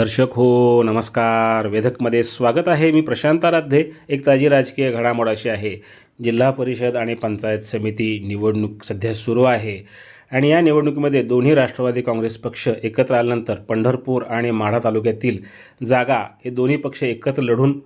दर्शक हो नमस्कार. वेधकमध्ये स्वागत आहे मी प्रशांत आराध्ये. एक ताजी राजकीय घडामोड अशी आहे. जिल्हा परिषद आणि पंचायत समिती निवडणूक सध्या सुरू आहे. आणि या निवडणुकीमध्ये दोन्ही राष्ट्रवादी काँग्रेस पक्ष एकत्र आल्यानंतर पंढरपूर आणि माढा तालुक्यातील जागा हे दोन्ही पक्ष एकत्र लढून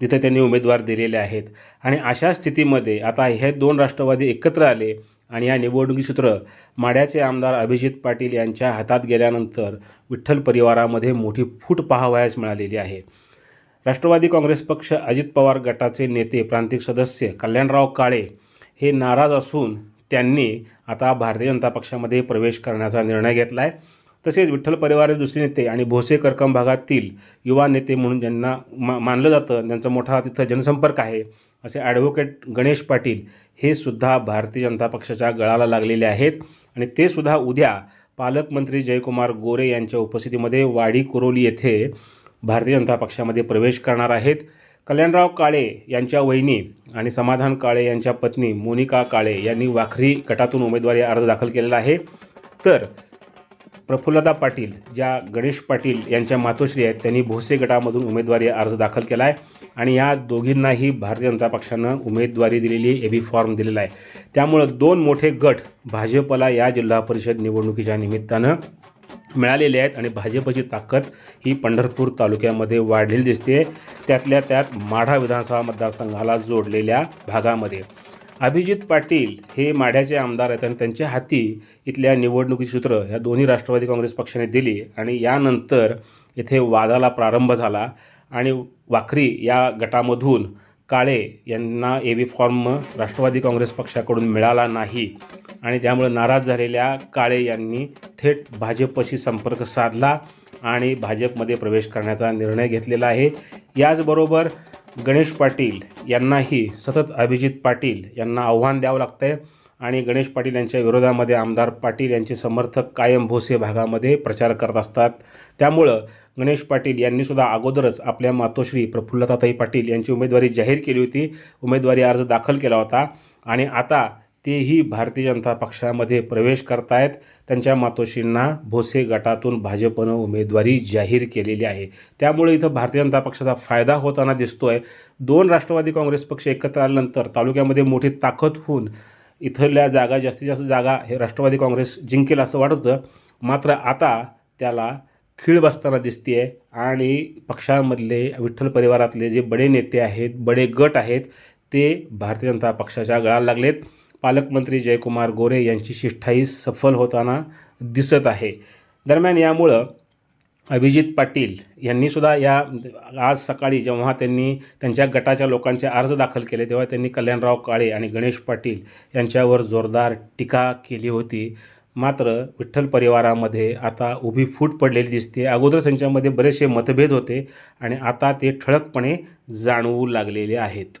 तिथे त्यांनी उमेदवार दिलेले आहेत. आणि अशा स्थितीमध्ये आता हे दोन राष्ट्रवादी एकत्र आले. आणि या निवडणुकी सूत्र माड्याचे आमदार अभिजित पाटील यांच्या हातात गेल्यानंतर विठ्ठल परिवारामध्ये मोठी फूट पाहावयास मिळालेली आहे. राष्ट्रवादी काँग्रेस पक्ष अजित पवार गटाचे नेते प्रांतिक सदस्य कल्याणराव काळे हे नाराज असून त्यांनी आता भारतीय जनता पक्षामध्ये प्रवेश करण्याचा निर्णय घेतला आहे तसेच विठ्ठल परिवाराचे दुसरे नेते आणि भोसे करकम भागातील युवा नेते म्हणून ज्यांना मा मानलं जातं त्यांचा मोठा तिथं जनसंपर्क आहे असे ॲडव्होकेट गणेश पाटील हे सुद्धा भारतीय जनता पक्षाच्या गळाला लागलेले आहेत. आणि ते सुद्धा उद्या पालकमंत्री जयकुमार गोरे यांच्या उपस्थितीमध्ये वाडी कुरोली येथे भारतीय जनता पक्षामध्ये प्रवेश करणार आहेत. कल्याणराव काळे यांच्या वहिनी आणि समाधान काळे यांच्या पत्नी मोनिका काळे यांनी वाखरी गटातून उमेदवारी अर्ज दाखल केलेला आहे. तर प्रफुल्लता पाटील ज्या गणेश पाटील यांच्या मातोश्री आहेत त्यांनी भोसे गटामधून उमेदवारी अर्ज दाखल केला आहे आणि या दोघींनाही भारतीय जनता पक्षानं उमेदवारी दिलेली ए बी फॉर्म दिलेला आहे. त्यामुळं दोन मोठे गट भाजपला या जिल्हा परिषद निवडणुकीच्या निमित्तानं मिळालेले आहेत आणि भाजपची ताकद ही पंढरपूर तालुक्यामध्ये वाढलेली दिसते त्यातल्या त्यात माढा विधानसभा मतदारसंघाला जोडलेल्या भागामध्ये अभिजित पाटील हे माढ्याचे आमदार आहेत आणि त्यांच्या हाती इथल्या निवडणुकी सूत्र ह्या दोन्ही राष्ट्रवादी काँग्रेस पक्षाने दिली आणि यानंतर इथे वादाला प्रारंभ झाला आणि वाखरी या गटामधून काळे यांना A B form Rashtrawadi Congress पक्षाकडून मिळाला नाही आणि त्यामुळे नाराज झालेल्या काळे यांनी थेट भाजपशी संपर्क साधला आणि भाजपमध्ये प्रवेश करण्याचा निर्णय घेतलेला आहे. याचबरोबर गणेश पाटील यांनाही सतत अभिजित पाटील यांना आव्हान द्यावं लागतं आहे आणि गणेश पाटील यांच्या विरोधामध्ये आमदार पाटील यांचे समर्थक कायम भोसे भागामध्ये प्रचार करत असतात. त्यामुळं गणेश पाटील यांनीसुद्धा अगोदरच आपल्या मातोश्री प्रफुल्लताताई पाटील यांची उमेदवारी जाहीर केली होती. उमेदवारी अर्ज दाखल केला होता. आणि आता तेही भारतीय जनता पक्षामध्ये प्रवेश करतायत. त्यांच्या मातोश्रींना भोसे गटातून भाजपनं उमेदवारी जाहीर केलेली आहे. त्यामुळे इथं भारतीय जनता पक्षाचा फायदा होताना दिसतोय. दोन राष्ट्रवादी काँग्रेस पक्ष एकत्र आल्यानंतर तालुक्यामध्ये मोठी ताकद होऊन इथल्या जागा जास्तीत जास्त जागा हे राष्ट्रवादी काँग्रेस जिंकेल असं वाटत. होतं मात्र आता त्याला खीळ बसताना दिसते आणि पक्षामधले विठ्ठल परिवारातले जे बडे नेते आहेत बडे गट आहेत ते भारतीय जनता पक्षाच्या गळाला लागलेत. पालकमंत्री जयकुमार गोरे यांची शिष्ठाई सफल होताना दिसत आहे. दरम्यान यामुळं अभिजित पाटील यांनीसुद्धा या आज सकाळी जेव्हा त्यांनी त्यांच्या गटाच्या लोकांचे अर्ज दाखल केले तेव्हा त्यांनी कल्याणराव काळे आणि गणेश पाटील यांच्यावर जोरदार टीका केली होती. मात्र विठ्ठल परिवारामध्ये आता उभी फूट पडलेली दिसते. अगोदर त्यांच्यामध्ये बरेचसे मतभेद होते आणि आता ते ठळकपणे जाणवू लागलेले आहेत.